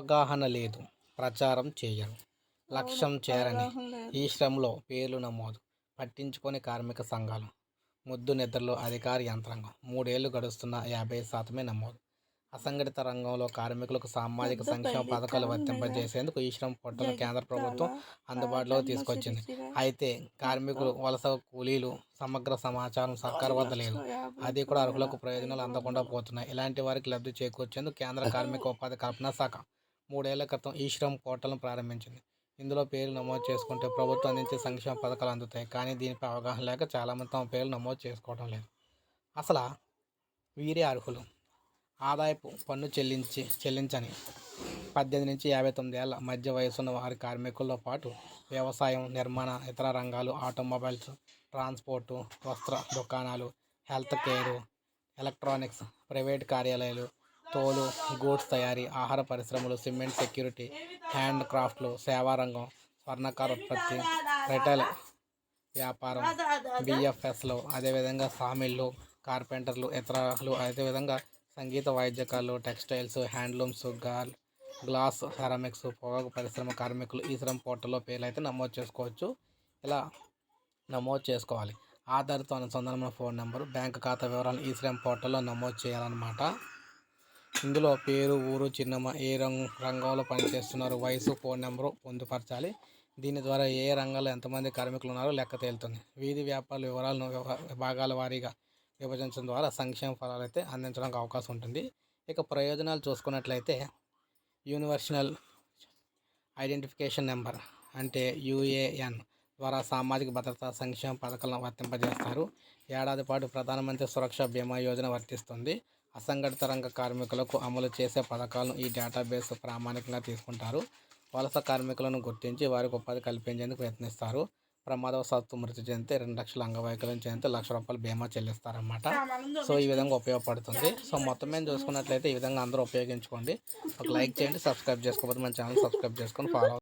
అవగాహన లేదు. ప్రచారం చేయరు. లక్ష్యం చేరని ఈ శ్రమలో పేర్లు నమోదు. పట్టించుకొని కార్మిక సంఘాలు ముద్దు నిద్రలో అధికార యంత్రాంగం. మూడేళ్ళు గడుస్తున్న యాభై శాతమే నమోదు. అసంఘటిత రంగంలో కార్మికులకు సామాజిక సంక్షేమ పథకాలు వర్తింపజేసేందుకు ఈ శ్రమ పోర్టల్ కేంద్ర ప్రభుత్వం అందుబాటులోకి తీసుకొచ్చింది. అయితే కార్మికులు వలస కూలీలు సమగ్ర సమాచారం సర్కారు వద్ద లేదు. అది కూడా అర్హులకు ప్రయోజనాలు అందకుండా పోతున్నాయి. ఇలాంటి వారికి లబ్ధి చేకూర్చేందుకు కేంద్ర కార్మిక ఉపాధి కల్పన శాఖ మూడేళ్ళ క్రితం ఈ శ్రమ్ పోర్టల్ను ప్రారంభించింది. ఇందులో పేర్లు నమోదు చేసుకుంటే ప్రభుత్వం అందించే సంక్షేమ పథకాలు అందుతాయి. కానీ దీనిపై అవగాహన లేక చాలామంది తమ పేర్లు నమోదు చేసుకోవడం లేదు. అసలు వీరే అర్హులు? ఆదాయపు పన్ను చెల్లించి చెల్లించని పద్దెనిమిది నుంచి యాభై తొమ్మిది ఏళ్ళ మధ్య వయసున్న వారి కార్మికులతో పాటు వ్యవసాయం నిర్మాణ ఇతర రంగాలు ఆటోమొబైల్స్ ట్రాన్స్పోర్టు వస్త్ర దుకాణాలు హెల్త్ కేరు ఎలక్ట్రానిక్స్ ప్రైవేట్ కార్యాలయాలు తోలు గూడ్స్ తయారీ ఆహార పరిశ్రమలు సిమెంట్ సెక్యూరిటీ హ్యాండ్ క్రాఫ్ట్లు సేవారంగం స్వర్ణకార ఉత్పత్తి రిటైల్ వ్యాపారం బిఎఫ్ఎస్లో అదేవిధంగా సామిళ్ళు కార్పెంటర్లు ఇతరులు అదేవిధంగా సంగీత వాయిద్యకాలు టెక్స్టైల్స్ హ్యాండ్లూమ్స్ గాల్ గ్లాస్ సెరామిక్స్ పొగాకు పరిశ్రమ కార్మికులు ఈ శ్రమ పోర్టల్లో పేర్లు అయితే నమోదు చేసుకోవచ్చు. ఇలా నమోదు చేసుకోవాలి. ఆధార్తో అనుసంధానమైన ఫోన్ నెంబరు బ్యాంక్ ఖాతా వివరాలు ఈ శ్రమ పోర్టల్లో నమోదు చేయాలన్నమాట. ఇందులో పేరు ఊరు చిన్నమ్మ ఏ రంగు రంగంలో పనిచేస్తున్నారు వయసు ఫోన్ నెంబరు పొందుపరచాలి. దీని ద్వారా ఏ రంగంలో ఎంతమంది కార్మికులు ఉన్నారో లెక్క తేలుతుంది. వీధి వ్యాపారాల వివరాలను విభాగాల వారీగా విభజించడం ద్వారా సంక్షేమ ఫలాలు అయితే అందించడానికి అవకాశం ఉంటుంది. ఇక ప్రయోజనాలు చూసుకున్నట్లయితే యూనివర్సల్ ఐడెంటిఫికేషన్ నెంబర్ అంటే యూఏఎన్ ద్వారా సామాజిక భద్రత సంక్షేమ పథకాలను వర్తింపజేస్తారు. ఏడాది పాటు ప్రధానమంత్రి సురక్ష బీమా యోజన వర్తిస్తుంది. అసంఘటిత రంగ కార్మికులకు అమలు చేసే పథకాలను ఈ డేటాబేస్ ప్రామాణికంగా తీసుకుంటారు. వలస కార్మికులను గుర్తించి వారికి ఉపాధి కల్పించేందుకు ప్రయత్నిస్తారు. ప్రమాదవశాత్తు మృతి చెందితే రెండు లక్షల అంగవైకల్యం చెందితే లక్ష రూపాయలు బీమా చెల్లిస్తారనమాట సో ఈ విధంగా ఉపయోగపడుతుంది. సో మొత్తం మేము చూసుకున్నట్లయితే ఈ విధంగా అందరూ ఉపయోగించుకోండి. ఒక లైక్ చేయండి సబ్స్క్రైబ్ చేసుకోకపోతే మన ఛానల్ సబ్స్క్రైబ్ చేసుకొని ఫాలో